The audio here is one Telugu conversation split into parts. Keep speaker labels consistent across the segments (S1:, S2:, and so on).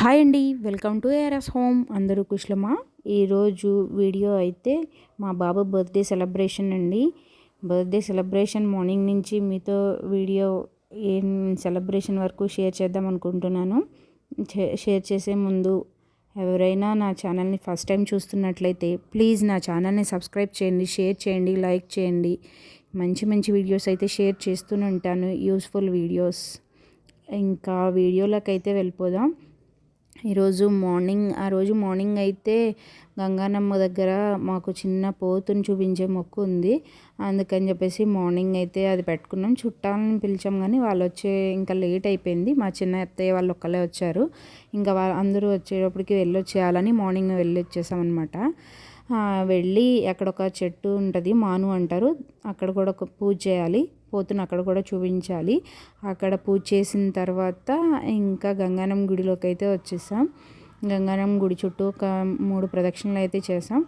S1: హాయ్ అండి వెల్కమ్ టు ఏఆర్ఎస్ హోమ్. అందరూ కుశలమా? ఈరోజు వీడియో అయితే మా బాబు బర్త్డే సెలబ్రేషన్ అండి. బర్త్డే సెలబ్రేషన్ మార్నింగ్ నుంచి మీతో వీడియో ఏం సెలబ్రేషన్ వరకు షేర్ చేద్దాం అనుకుంటున్నాను. షేర్ చేసే ముందు ఎవరైనా నా ఛానల్ని ఫస్ట్ టైం చూస్తున్నట్లయితే ప్లీజ్ నా ఛానల్ని సబ్స్క్రైబ్ చేయండి షేర్ చేయండి లైక్ చేయండి. మంచి మంచి వీడియోస్ అయితే షేర్ చేస్తూనే ఉంటాను యూస్ఫుల్ వీడియోస్. ఇంకా వీడియోలోకి అయితే వెళ్ళిపోదాం. ఈరోజు మార్నింగ్ ఆ రోజు మార్నింగ్ అయితే గంగానమ్మ దగ్గర మాకు చిన్న పోతుని చూపించే మొక్కు ఉంది. అందుకని చెప్పేసి మార్నింగ్ అయితే అది పెట్టుకున్నాం. చుట్టాలని పిలిచాం కానీ వాళ్ళు వచ్చే ఇంకా లేట్ అయిపోయింది. మా చిన్న అత్తయ్య వాళ్ళు ఒక్కలే వచ్చారు. ఇంకా వాళ్ళు అందరూ వచ్చేటప్పటికి వెళ్ళొచ్చేయాలని మార్నింగ్ వెళ్ళి వచ్చేసాం అనమాట వెళ్ళి అక్కడ ఒక చెట్టు ఉంటుంది మాను అంటారు. అక్కడ కూడా ఒక పూజ చేయాలి. పోతున్న అక్కడ కూడా చూపించాలి. అక్కడ పూజ చేసిన తర్వాత ఇంకా గంగానం గుడిలోకి అయితే వచ్చేసాం. గంగానం గుడి చుట్టూ ఒక మూడు ప్రదక్షిణలు అయితే చేసాం.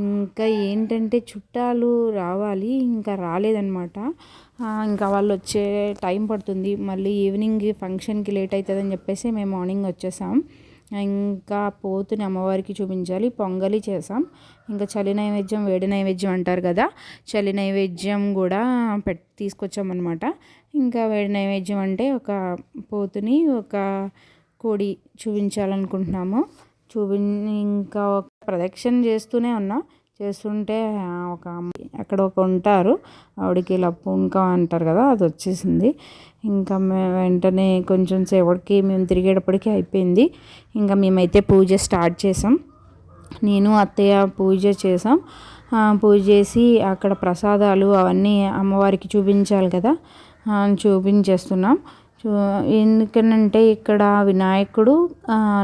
S1: ఇంకా ఏంటంటే చుట్టాలు రావాలి ఇంకా రాలేదనమాట ఇంకా వాళ్ళు వచ్చే టైం పడుతుంది. మళ్ళీ ఈవినింగ్ ఫంక్షన్కి లేట్ అవుతుందని చెప్పేసి మేము మార్నింగ్ వచ్చేసాం. ఇంకా పోతుని అమ్మవారికి చూపించాలి. పొంగలి చేసాం ఇంకా చలి నైవేద్యం వేడి నైవేద్యం అంటారు కదా. చలి నైవేద్యం కూడా పెట్ తీసుకొచ్చామన్నమాట. ఇంకా వేడి నైవేద్యం అంటే ఒక పోతుని ఒక కోడి చూపించాలనుకుంటున్నాము. చూపి ఇంకా ఒక ప్రదక్షిణ చేస్తూనే ఉన్నా. చేస్తుంటే ఒక అక్కడ ఒక ఉంటారు. ఆవిడకి ఇలా పూనకం అంటారు కదా అది వచ్చేసింది. ఇంకా మేము వెంటనే కొంచెం సేపటికి మేము తిరిగేటప్పటికి అయిపోయింది. ఇంకా మేమైతే పూజ స్టార్ట్ చేసాం. నేను అత్తయ్య పూజ చేసాం. పూజ చేసి అక్కడ ప్రసాదాలు అవన్నీ అమ్మవారికి చూపించాలి కదా చూపించేస్తున్నాం. ఎందుకనంటే ఇక్కడ వినాయకుడు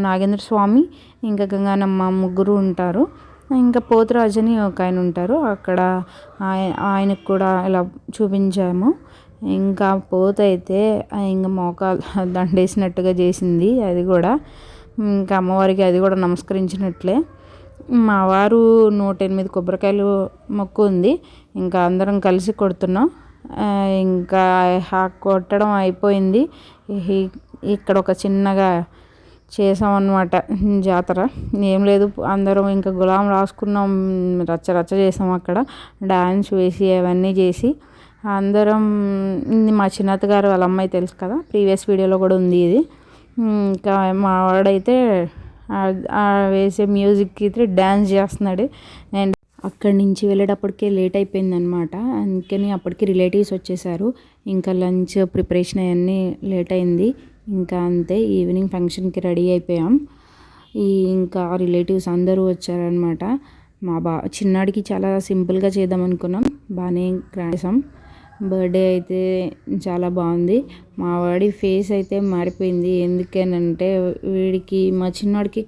S1: నాగేంద్ర స్వామి ఇంకా గంగానమ్మ ముగ్గురు ఉంటారు. ఇంకా పోతురాజు అని ఒక ఆయన ఉంటారు. అక్కడ ఆయనకు కూడా ఇలా చూపించాము. ఇంకా పోత అయితే ఇంకా మోకాలు దండేసినట్టుగా చేసింది అది కూడా. ఇంకా అమ్మవారికి అది కూడా నమస్కరించినట్లే. మా వారు నూట ఎనిమిది కొబ్బరికాయలు మొక్కు ఉంది. ఇంకా అందరం కలిసి కొడుతున్నాం. ఇంకా కొట్టడం అయిపోయింది. ఇక్కడ ఒక చిన్నగా చేసామన్నమాట జాతర. ఏం లేదు అందరం ఇంకా గులాం రాసుకున్నాం రచ్చ రచ్చ చేసాం అక్కడ. డ్యాన్స్ వేసి అవన్నీ చేసి. అందరం మా చిన్నత్తగారు వాళ్ళ అమ్మాయి తెలుసు కదా ప్రీవియస్ వీడియోలో కూడా ఉంది ఇది. ఇంకా మా వాడైతే వేసే మ్యూజిక్కి అయితే డ్యాన్స్ చేస్తున్నాడు. నేను అక్కడి నుంచి వెళ్ళేటప్పటికే లేట్ అయిపోయింది అనమాట అందుకని అప్పటికి రిలేటివ్స్ వచ్చేసారు. ఇంకా లంచ్ ప్రిపరేషన్ అవన్నీ లేట్ అయింది. ఇంకా అంతే ఈవినింగ్ ఫంక్షన్కి రెడీ అయిపోయాం. ఈ ఇంకా రిలేటివ్స్ అందరూ వచ్చారనమాట మా బా చిన్నాడికి చాలా సింపుల్గా చేద్దాం అనుకున్నాం. బాగానే చేసాం. బర్త్డే అయితే చాలా బాగుంది. మా వాడి ఫేస్ అయితే మారిపోయింది. ఎందుకేనంటే వీడికి మా చిన్నవాడికి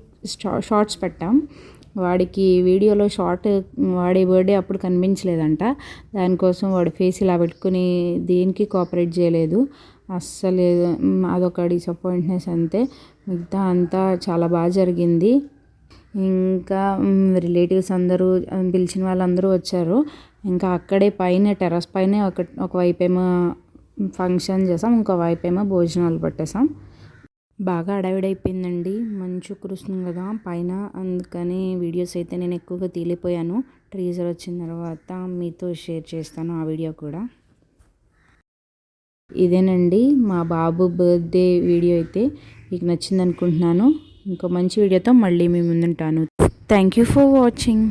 S1: షార్ట్స్ పెట్టాం. వాడికి వీడియోలో షార్ట్ వాడి బర్త్డే అప్పుడు కనిపించలేదంట. దానికోసం వాడి ఫేస్ ఇలా పెట్టుకుని దేనికి కోఆపరేట్ చేయలేదు. అస్సలు అదొక డిసప్పాయింట్నెస్ అంతే. మిగతా అంతా చాలా బాగా జరిగింది. ఇంకా రిలేటివ్స్ అందరూ పిలిచిన వాళ్ళందరూ వచ్చారు. ఇంకా అక్కడే పైన టెర్రస్ పైన ఒక ఒకవైపు ఏమో ఫంక్షన్ చేసాం ఇంకో వైపు ఏమో భోజనాలు పెట్టేసాం. బాగా అడవిడైపోయిందండి. మంచు కురుస్తుంది కదా పైన. అందుకని వీడియోస్ అయితే నేను ఎక్కువగా తీలిపోయాను ట్రీజర్ వచ్చిన తర్వాత మీతో షేర్ చేస్తాను ఆ వీడియో కూడా. ఇదేనండి మా బాబు బర్త్డే వీడియో అయితే మీకు నచ్చింది అనుకుంటున్నాను ఇంకో మంచి వీడియోతో మళ్ళీ మీ ముందుంటాను. Thank you for watching